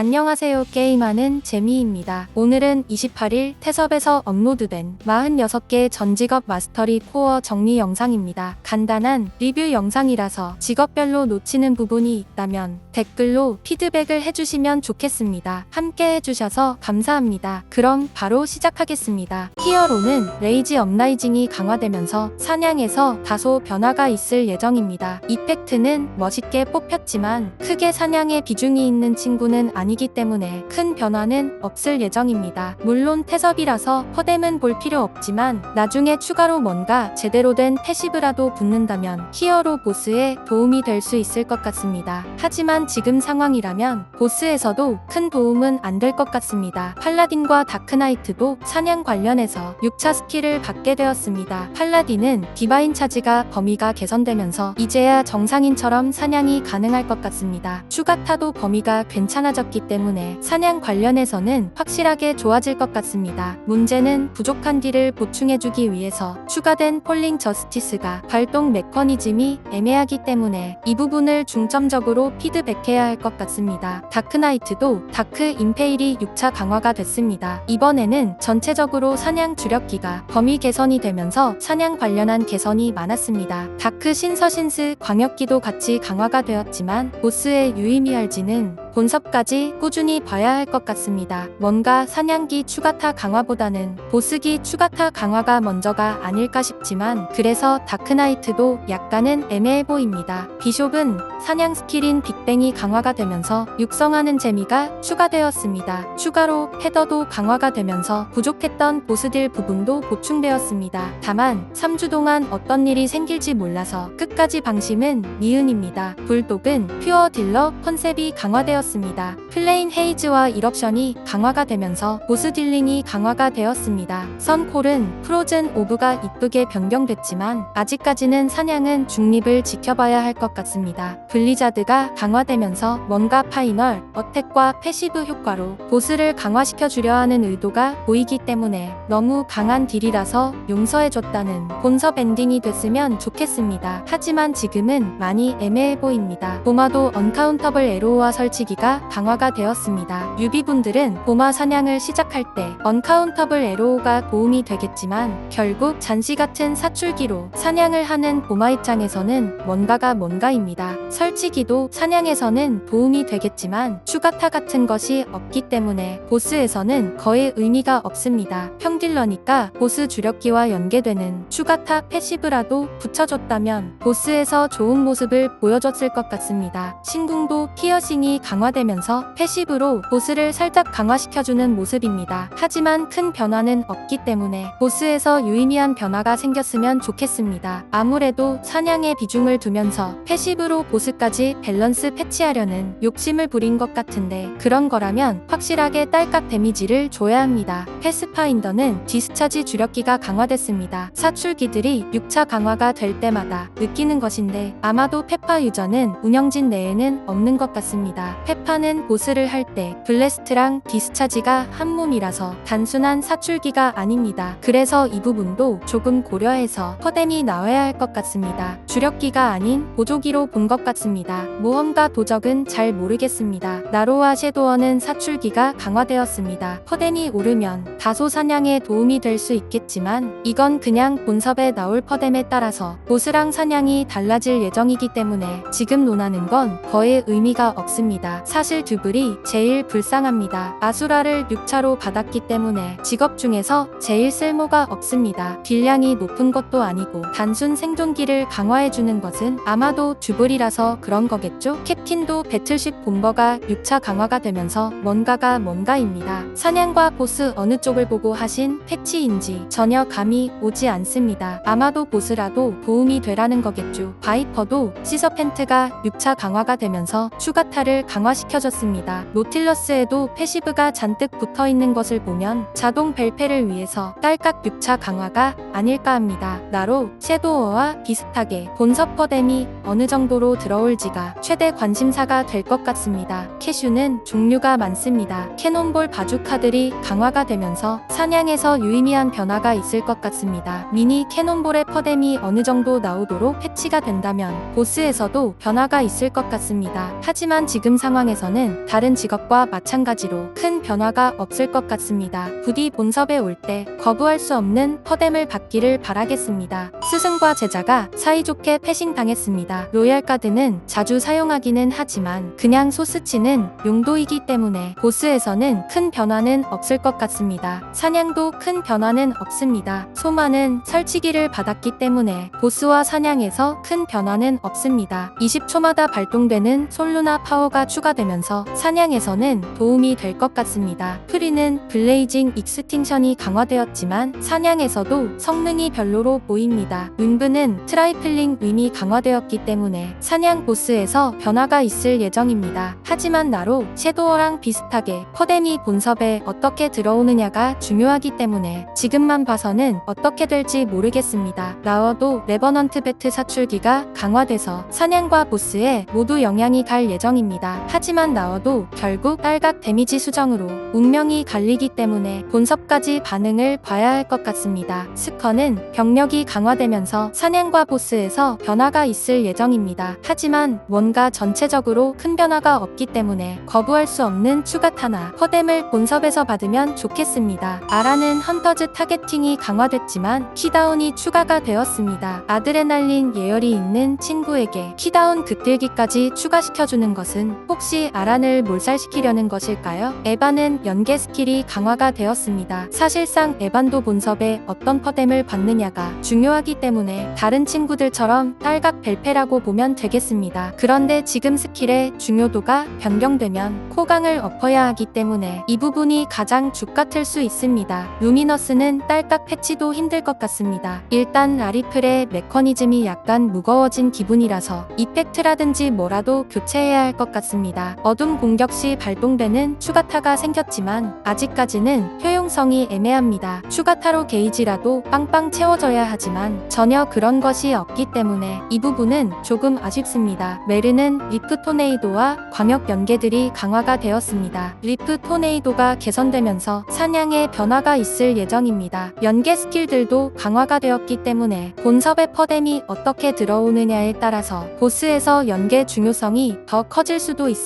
안녕하세요. 게임하는 재미입니다. 오늘은 28일 태섭에서 업로드된 46개 전 직업 마스터리 코어 정리 영상입니다. 간단한 리뷰 영상이라서 직업별로 놓치는 부분이 있다면 댓글로 피드백을 해주시면 좋겠습니다. 함께 해주셔서 감사합니다. 그럼 바로 시작하겠습니다. 히어로는 레이지 업라이징이 강화되면서 사냥에서 다소 변화가 있을 예정입니다. 이펙트는 멋있게 뽑혔지만 크게 사냥에 비중이 있는 친구는 아니 기 때문에 큰 변화는 없을 예정입니다. 물론 태섭이라서 퍼뎀은 볼 필요 없지만 나중에 추가로 뭔가 제대로 된 패시브라도 붙는다면 히어로 보스에 도움이 될 수 있을 것 같습니다. 하지만 지금 상황이라면 보스에서도 큰 도움은 안 될 것 같습니다. 팔라딘과 다크나이트도 사냥 관련해서 6차 스킬을 받게 되었습니다. 팔라딘은 디바인 차지가 범위가 개선되면서 이제야 정상인처럼 사냥이 가능할 것 같습니다. 추가타도 범위가 괜찮아졌기 때문에 사냥 관련해서는 확실하게 좋아질 것 같습니다. 문제는 부족한 딜을 보충해주기 위해서 추가된 폴링 저스티스가 발동 메커니즘이 애매하기 때문에 이 부분을 중점적으로 피드백해야 할 것 같습니다. 다크나이트도 다크 임페일이 6차 강화가 됐습니다. 이번에는 전체적으로 사냥 주력기가 범위 개선이 되면서 사냥 관련한 개선이 많았습니다. 다크 신서신스 광역기도 같이 강화가 되었지만 보스의 유의미할지는 본섭까지 꾸준히 봐야 할 것 같습니다. 뭔가 사냥기 추가타 강화보다는 보스기 추가타 강화가 먼저가 아닐까 싶지만 그래서 다크나이트도 약간은 애매해 보입니다. 비숍은 사냥 스킬인 빅뱅이 강화가 되면서 육성하는 재미가 추가되었습니다. 추가로 패더도 강화가 되면서 부족했던 보스딜 부분도 보충되었습니다. 다만 3주 동안 어떤 일이 생길지 몰라서 끝까지 방심은 미은입니다. 불독은 퓨어 딜러 컨셉이 강화되었습니다. 플레인 헤이즈와 일옵션이 강화가 되면서 보스 딜링이 강화가 되었습니다. 선콜은 프로즌 오브가 이쁘게 변경됐지만 아직까지는 사냥은 중립을 지켜봐야 할 것 같습니다. 블리자드가 강화되면서 뭔가 파이널, 어택과 패시브 효과로 보스를 강화시켜 주려 하는 의도가 보이기 때문에 너무 강한 딜이라서 용서해줬다는 본섭 엔딩이 됐으면 좋겠습니다. 하지만 지금은 많이 애매해 보입니다. 보마도 언카운터블 에로우와 설치기 가 강화가 되었습니다. 유비분들은 보마 사냥을 시작할 때 언카운터블 에로우가 도움이 되겠지만 결국 잔시 같은 사출기로 사냥을 하는 보마 입장에서는 뭔가가 뭔가입니다. 설치기도 사냥에서는 도움이 되겠지만 추가타 같은 것이 없기 때문에 보스에서는 거의 의미가 없습니다. 평딜러니까 보스 주력기와 연계되는 추가타 패시브라도 붙여줬다면 보스에서 좋은 모습을 보여줬을 것 같습니다. 신궁도 피어싱이 강 화되면서 패시브로 보스를 살짝 강화시켜주는 모습입니다. 하지만 큰 변화는 없기 때문에 보스에서 유의미한 변화가 생겼으면 좋겠습니다. 아무래도 사냥에 비중을 두면서 패시브로 보스까지 밸런스 패치하려는 욕심을 부린 것 같은데 그런 거라면 확실하게 딸깍 데미지를 줘야 합니다. 패스파인더는 디스차지 주력기가 강화됐습니다. 사출기들이 6차 강화가 될 때마다 느끼는 것인데 아마도 페파 유저는 운영진 내에는 없는 것 같습니다. 페파는 보스를 할 때 블레스트랑 디스차지가 한 몸이라서 단순한 사출기가 아닙니다. 그래서 이 부분도 조금 고려해서 퍼뎀이 나와야 할 것 같습니다. 주력기가 아닌 보조기로 본 것 같습니다. 모험가 도적은 잘 모르겠습니다. 나로와 섀도어는 사출기가 강화되었습니다. 퍼뎀이 오르면 다소 사냥에 도움이 될 수 있겠지만 이건 그냥 본섭에 나올 퍼뎀에 따라서 보스랑 사냥이 달라질 예정이기 때문에 지금 논하는 건 거의 의미가 없습니다. 사실 듀블이 제일 불쌍합니다. 아수라를 6차로 받았기 때문에 직업 중에서 제일 쓸모가 없습니다. 딜량이 높은 것도 아니고 단순 생존기를 강화해주는 것은 아마도 듀블이라서 그런 거겠죠? 캡틴도 배틀쉽 본버가 6차 강화가 되면서 뭔가가 뭔가입니다. 사냥과 보스 어느 쪽을 보고 하신 패치인지 전혀 감이 오지 않습니다. 아마도 보스라도 도움이 되라는 거겠죠. 바이퍼도 시서펜트가 6차 강화가 되면서 추가타를 강화 시켜줬습니다. 노틸러스에도 패시브가 잔뜩 붙어 있는 것을 보면 자동 벨페를 위해서 딸깍 6차 강화가 아닐까 합니다. 나로 섀도어와 비슷하게 본섭 퍼뎀이 어느 정도로 들어올지가 최대 관심사가 될 것 같습니다. 캐슈는 종류가 많습니다. 캐논볼 바주카들이 강화가 되면서 사냥에서 유의미한 변화가 있을 것 같습니다. 미니 캐논볼의 퍼뎀이 어느 정도 나오도록 패치가 된다면 보스에서도 변화가 있을 것 같습니다. 하지만 지금 상황 상황에서는 다른 직업과 마찬가지로 큰 변화가 없을 것 같습니다. 부디 본섭에 올 때 거부할 수 없는 퍼뎀을 받기를 바라겠습니다. 스승과 제자가 사이좋게 패싱 당했습니다. 로얄 카드는 자주 사용하기는 하지만 그냥 소스치는 용도이기 때문에 보스에서는 큰 변화는 없을 것 같습니다. 사냥도 큰 변화는 없습니다. 소마는 설치기를 받았기 때문에 보스와 사냥에서 큰 변화는 없습니다. 20초마다 발동되는 솔루나 파워가 추가 되면서 사냥에서는 도움이 될 것 같습니다. 프리는 블레이징 익스팅션이 강화되었지만 사냥에서도 성능이 별로로 보입니다. 윈브는 트라이플링 윈이 강화되었기 때문에 사냥 보스에서 변화가 있을 예정입니다. 하지만 나로 섀도어랑 비슷하게 퍼뎀이 본섭에 어떻게 들어오느냐가 중요하기 때문에 지금만 봐서는 어떻게 될지 모르겠습니다. 라워도 레버넌트 배트 사출기가 강화돼서 사냥과 보스에 모두 영향이 갈 예정입니다. 하지만 나워도 결국 딸각 데미지 수정으로 운명이 갈리기 때문에 본섭까지 반응을 봐야 할 것 같습니다. 스커는 병력이 강화되면서 사냥과 보스에서 변화가 있을 예정입니다. 하지만 뭔가 전체적으로 큰 변화가 없기 때문에 거부할 수 없는 추가 타나 퍼뎀을 본섭에서 받으면 좋겠습니다. 아라는 헌터즈 타겟팅이 강화됐지만 키다운이 추가가 되었습니다. 아드레날린 예열이 있는 친구에게 키다운 극딜기까지 추가시켜주는 것은 혹시 아란을 몰살시키려는 것일까요? 에반은 연계 스킬이 강화가 되었습니다. 사실상 에반도 본섭에 어떤 퍼뎀을 받느냐가 중요하기 때문에 다른 친구들처럼 딸각 벨페라고 보면 되겠습니다. 그런데 지금 스킬의 중요도가 변경되면 코강을 엎어야 하기 때문에 이 부분이 가장 죽같을 수 있습니다. 루미너스는 딸깍 패치도 힘들 것 같습니다. 일단 라리플의 메커니즘이 약간 무거워진 기분이라서 이펙트라든지 뭐라도 교체해야 할 것 같 습니다. 어둠 공격 시 발동되는 추가타가 생겼지만 아직까지는 효용성이 애매합니다. 추가타로 게이지라도 빵빵 채워져야 하지만 전혀 그런 것이 없기 때문에 이 부분은 조금 아쉽습니다. 메르는 리프 토네이도와 광역 연계들이 강화가 되었습니다. 리프 토네이도가 개선되면서 사냥에 변화가 있을 예정입니다. 연계 스킬들도 강화가 되었기 때문에 본섭의 퍼뎀이 어떻게 들어오느냐에 따라서 보스에서 연계 중요성이 더 커질 수도 있습니다.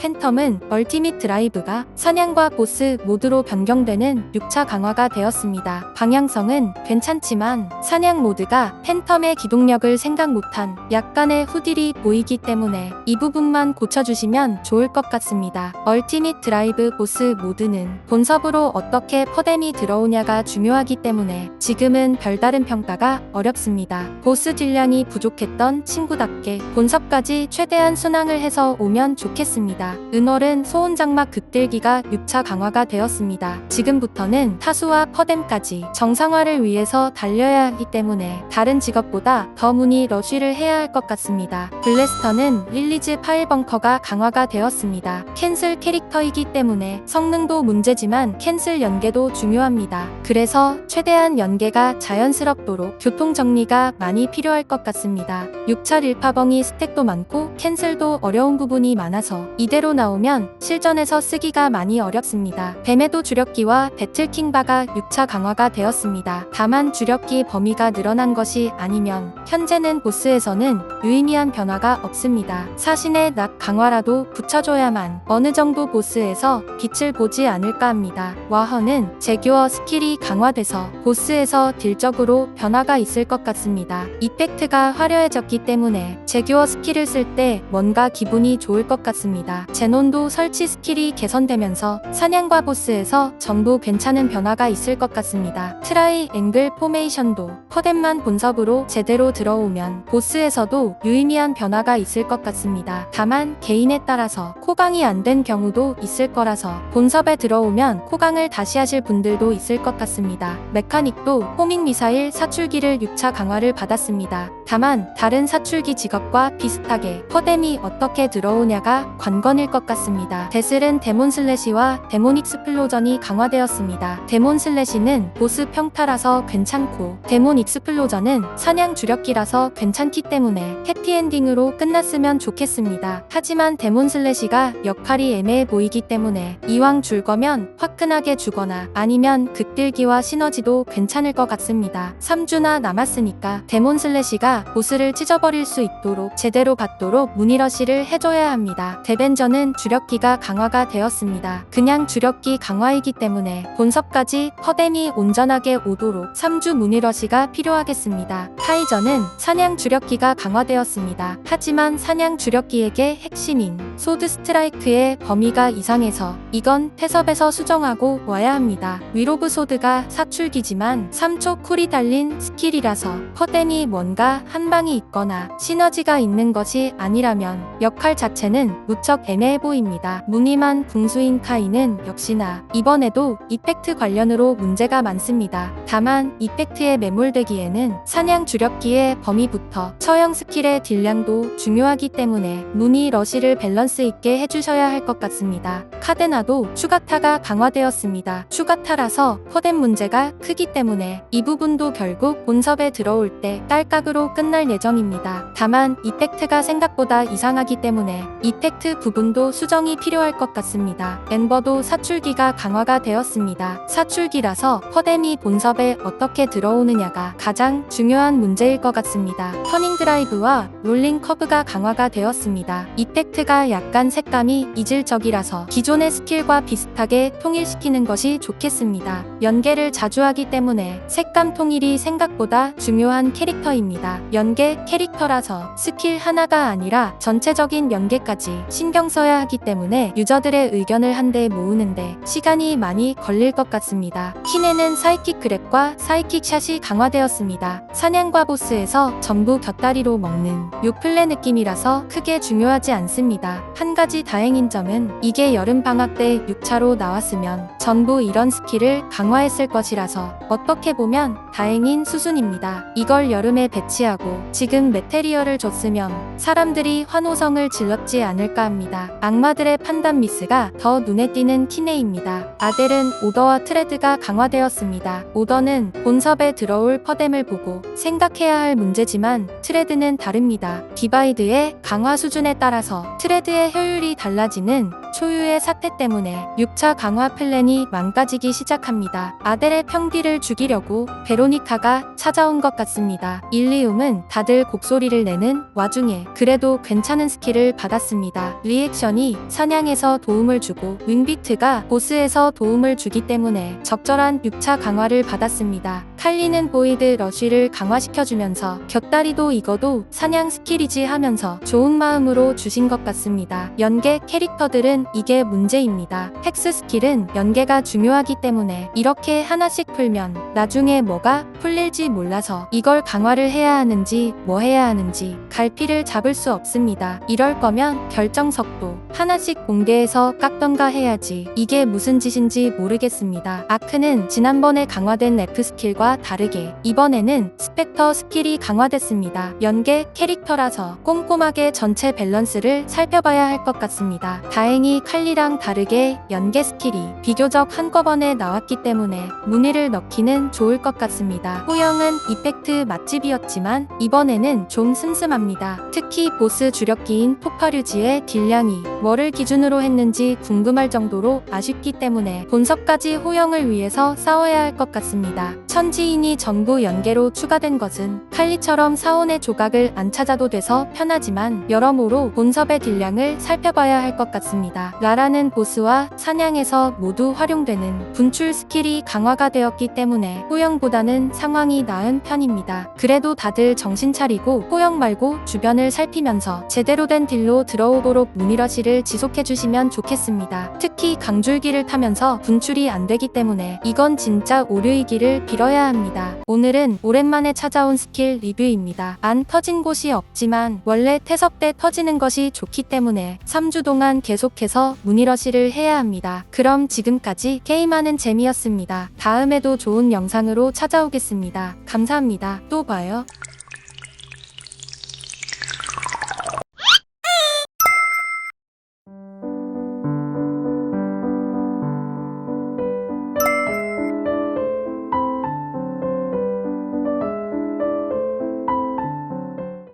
팬텀은 얼티밋 드라이브가 사냥과 보스 모두로 변경되는 6차 강화가 되었습니다. 방향성은 괜찮지만 사냥 모드가 팬텀의 기동력을 생각 못한 약간의 후딜이 보이기 때문에 이 부분만 고쳐주시면 좋을 것 같습니다. 얼티밋 드라이브 보스 모드는 본섭으로 어떻게 퍼뎀이 들어오냐가 중요하기 때문에 지금은 별다른 평가가 어렵습니다. 보스 딜량이 부족했던 친구답게 본섭까지 최대한 순항을 해서 오면 좋 겠습니다. 은월은 소원장막 극딜기가 6차 강화가 되었습니다. 지금부터는 타수와 퍼뎀까지 정상화를 위해서 달려야 하기 때문에 다른 직업보다 더 문의 러쉬를 해야 할 것 같습니다. 블래스터는 릴리즈 파일 벙커가 강화가 되었습니다. 캔슬 캐릭터이기 때문에 성능도 문제지만 캔슬 연계도 중요합니다. 그래서 최대한 연계가 자연스럽도록 교통 정리가 많이 필요할 것 같습니다. 6차 릴파벙이 스택도 많고 캔슬도 어려운 부분이 많아 서 이대로 나오면 실전에서 쓰기가 많이 어렵습니다. 뱀에도 주력기와 배틀킹바가 6차 강화가 되었습니다. 다만 주력기 범위가 늘어난 것이 아니면 현재는 보스에서는 유의미한 변화가 없습니다. 사신의 낙 강화라도 붙여줘야만 어느 정도 보스에서 빛을 보지 않을까 합니다. 와허는 제규어 스킬이 강화돼서 보스에서 딜적으로 변화가 있을 것 같습니다. 이펙트가 화려해졌기 때문에 제규어 스킬을 쓸 때 뭔가 기분이 좋을 것 같습니다. 제논도 설치 스킬이 개선되면서 사냥과 보스에서 전부 괜찮은 변화가 있을 것 같습니다. 트라이 앵글 포메이션도 퍼뎀만 본섭으로 제대로 들어오면 보스에서도 유의미한 변화가 있을 것 같습니다. 다만 개인에 따라서 코강이 안 된 경우도 있을 거라서 본섭에 들어오면 코강을 다시 하실 분들도 있을 것 같습니다. 메카닉도 호밍 미사일 사출기를 6차 강화를 받았습니다. 다만 다른 사출기 직업과 비슷하게 퍼뎀이 어떻게 들어오냐가 관건일 것 같습니다. 데슬은 데몬 슬래시와 데몬 익스플로전이 강화되었습니다. 데몬 슬래시는 보스 평타라서 괜찮고 데몬 익스플로전은 사냥 주력기라서 괜찮기 때문에 해피엔딩으로 끝났으면 좋겠습니다. 하지만 데몬 슬래시가 역할이 애매해 보이기 때문에 이왕 줄 거면 화끈하게 주거나 아니면 극딜기와 시너지도 괜찮을 것 같습니다. 3주나 남았으니까 데몬 슬래시가 보스를 찢어버릴 수 있도록 제대로 받도록 무니러시를 해줘야 합니다. 되었습니다. 데벤저는 주력기가 강화가 되었습니다. 그냥 주력기 강화이기 때문에 본섭까지 퍼뎀이 온전하게 오도록 3주 무늬러시가 필요하겠습니다. 카이저는 사냥 주력기가 강화되었습니다. 하지만 사냥 주력기에게 핵심인 소드 스트라이크의 범위가 이상해서 이건 태섭에서 수정하고 와야 합니다. 위로브 소드가 사출기지만 3초 쿨이 달린 스킬이라서 퍼뎀이 뭔가 한 방이 있거나 시너지가 있는 것이 아니라면 역할 자체는 무척 애매해 보입니다. 무늬만 궁수인 카이는 역시나 이번에도 이펙트 관련으로 문제가 많습니다. 다만 이펙트에 매몰되기에는 사냥 주력기의 범위부터 처형 스킬의 딜량도 중요하기 때문에 무늬 러시를 밸런스 있게 해주셔야 할 것 같습니다. 카데나도 추가타가 강화되었습니다. 추가타라서 퍼뎀 문제가 크기 때문에 이 부분도 결국 본섭에 들어올 때 딸깍으로 끝날 예정입니다. 다만 이펙트가 생각보다 이상하기 때문에 이 펙트 부분도 수정이 필요할 것 같습니다. 엠버도 사출기가 강화가 되었습니다. 사출기라서 퍼뎀이 본섭에 어떻게 들어오느냐가 가장 중요한 문제일 것 같습니다. 터닝 드라이브와 롤링 커브가 강화가 되었습니다. 이펙트가 약간 색감이 이질적이라서 기존의 스킬과 비슷하게 통일시키는 것이 좋겠습니다. 연계를 자주 하기 때문에 색감 통일이 생각보다 중요한 캐릭터입니다. 연계 캐릭터라서 스킬 하나가 아니라 전체적인 연계까지 신경 써야 하기 때문에 유저들의 의견을 한데 모으는데 시간이 많이 걸릴 것 같습니다. 키네는 사이킥 그랩과 사이킥 샷이 강화되었습니다. 사냥과 보스에서 전부 곁다리로 먹는 요플레 느낌이라서 크게 중요하지 않습니다. 한 가지 다행인 점은 이게 여름 방학 때 6차로 나왔으면 전부 이런 스킬을 강화했을 것이라서 어떻게 보면 다행인 수준입니다. 이걸 여름에 배치하고 지금 메테리얼을 줬으면 사람들이 환호성을 질렀지 않 을까 합니다. 악마들의 판단 미스가 더 눈에 띄는 키네입니다. 아델은 오더와 트레드가 강화되었습니다. 오더는 본섭에 들어올 퍼뎀을 보고 생각해야 할 문제지만 트레드는 다릅니다. 디바이드의 강화 수준에 따라서 트레드의 효율이 달라지는 초유의 사태 때문에 6차 강화 플랜이 망가지기 시작합니다. 아델의 평디를 죽이려고 베로니카가 찾아온 것 같습니다. 일리움은 다들 곡소리를 내는 와중에 그래도 괜찮은 스킬을 받았습니다. 리액션이 사냥에서 도움을 주고 윙비트가 보스에서 도움을 주기 때문에 적절한 6차 강화를 받았습니다. 칼리는 보이드 러쉬를 강화시켜주면서 곁다리도 이거도 사냥 스킬이지 하면서 좋은 마음으로 주신 것 같습니다. 연계 캐릭터들은 이게 문제입니다. 헥스 스킬은 연계가 중요하기 때문에 이렇게 하나씩 풀면 나중에 뭐가 풀릴지 몰라서 이걸 강화를 해야 하는지 뭐 해야 하는지 갈피를 잡을 수 없습니다. 이럴 거면 결정석도 하나씩 공개해서 깎던가 해야지 이게 무슨 짓인지 모르겠습니다. 아크는 지난번에 강화된 F 스킬과 다르게 이번에는 스펙터 스킬이 강화됐습니다. 연계 캐릭터라서 꼼꼼하게 전체 밸런스를 살펴봐야 할 것 같습니다. 다행히 칼리랑 다르게 연계 스킬이 비교적 한꺼번에 나왔기 때문에 무늬를 넣기는 좋을 것 같습니다. 호영은 이펙트 맛집이었지만 이번에는 좀 슴슴합니다. 특히 보스 주력기인 폭파류지의 딜량이 뭐를 기준으로 했는지 궁금할 정도로 아쉽기 때문에 본섭까지 호영을 위해서 싸워야 할 것 같습니다. 천지인이 전부 연계로 추가된 것은 칼리처럼 사원의 조각을 안 찾아도 돼서 편하지만 여러모로 본섭의 딜량을 살펴봐야 할 것 같습니다. 라라는 보스와 사냥에서 모두 활용되는 분출 스킬이 강화가 되었기 때문에 호영보다는 상황이 나은 편입니다. 그래도 다들 정신 차리고 호영 말고 주변을 살피면서 제대로 된 딜로 들어오 도록 무늬러시를 지속해주시면 좋겠습니다. 특히 강줄기를 타면서 분출이 안 되기 때문에 이건 진짜 오류이기를 빌어야 합니다. 오늘은 오랜만에 찾아온 스킬 리뷰입니다. 안 터진 곳이 없지만 원래 태석 때 터지는 것이 좋기 때문에 3주 동안 계속해서 무늬러시를 해야 합니다. 그럼 지금까지 게임하는 재미였습니다. 다음에도 좋은 영상으로 찾아오겠습니다. 감사합니다. 또 봐요.